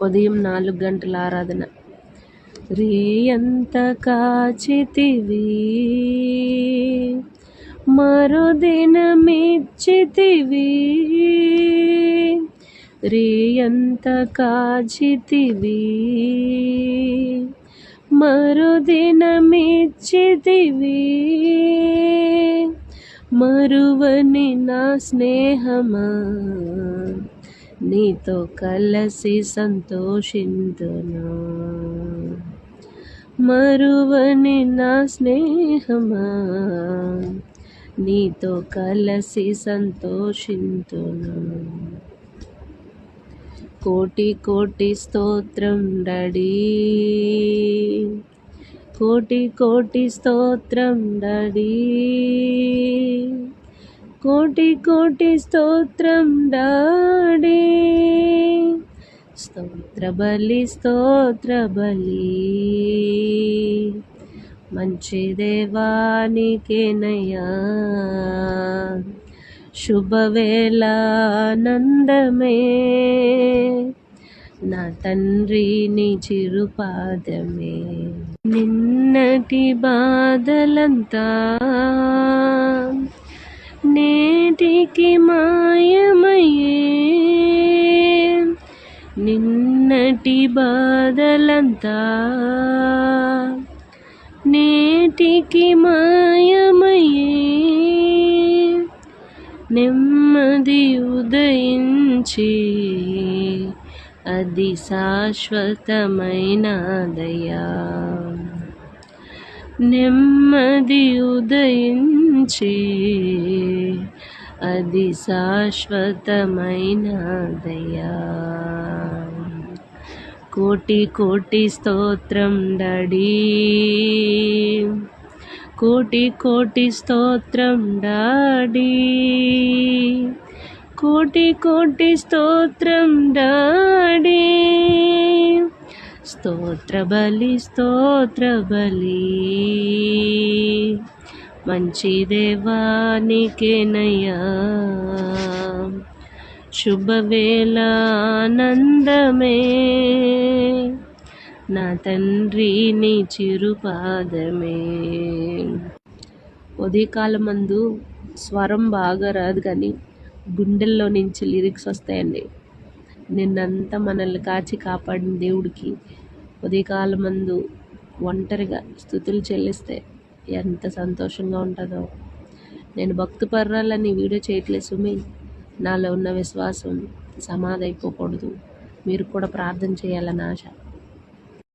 ఉదయం నాలుగు గంటల ఆరాధన. రేయంత కాచితివి మరుదినమిచ్చితివి రేయంత కాచితివి మరుదినమిచ్చితివి మరువని నా స్నేహమా నీతో కలసి సంతోషింతును? మరువని నా స్నేహమా? నీతో కలసి సంతోషింతును? కోటి కోటి స్తోత్రం డడీ. కోటి కోటి స్తోత్రం డడీ. కోటి కోటి స్తోత్రం డాడీ. స్తోత్ర బలి స్తోత్ర బలి మంచి దేవానికేనయ్యా. శుభవేళ ఆనందమే నా తండ్రి నీ చిరుపాదమే. నిన్నటి బాధలంతా నేటికి మాయమయ్యే. నిన్నటి బాధలంతా నేటికి మాయమయ్యే. నెమ్మది ఉదయించి అది శాశ్వతమైన దయా. నెమ్మది ఉదయించే అది శాశ్వతమైన దయా. కోటి కోటి స్తోత్రం డడీ. కోటి కోటి స్తోత్రం డాడీ. కోటి కోటి స్తోత్రం డాడీ. స్తోత్ర బలి స్తోత్ర బలి. మంచి దేవానికేనయ్యా శుభవేళ ఆనందమే. నా తండ్రి నీ చిరుపాదమే. ఉదయకాలమందు స్వరం బాగా రాదు కానీ గుండెల్లో నుంచి లిరిక్స్ వస్తాయండి. నిన్నంతా మనల్ని కాచి కాపాడిన దేవుడికి ఉదయకాలమందు ఒంటరిగా స్థుతులు చెల్లిస్తే ఎంత సంతోషంగా ఉంటుందో. నేను భక్తిపర్రాలని వీడియో చేయట్లేదు సుమి. నాలో ఉన్న విశ్వాసం సమాధైపోకూడదు మీరు కూడా ప్రార్థన చేయాలని ఆశ.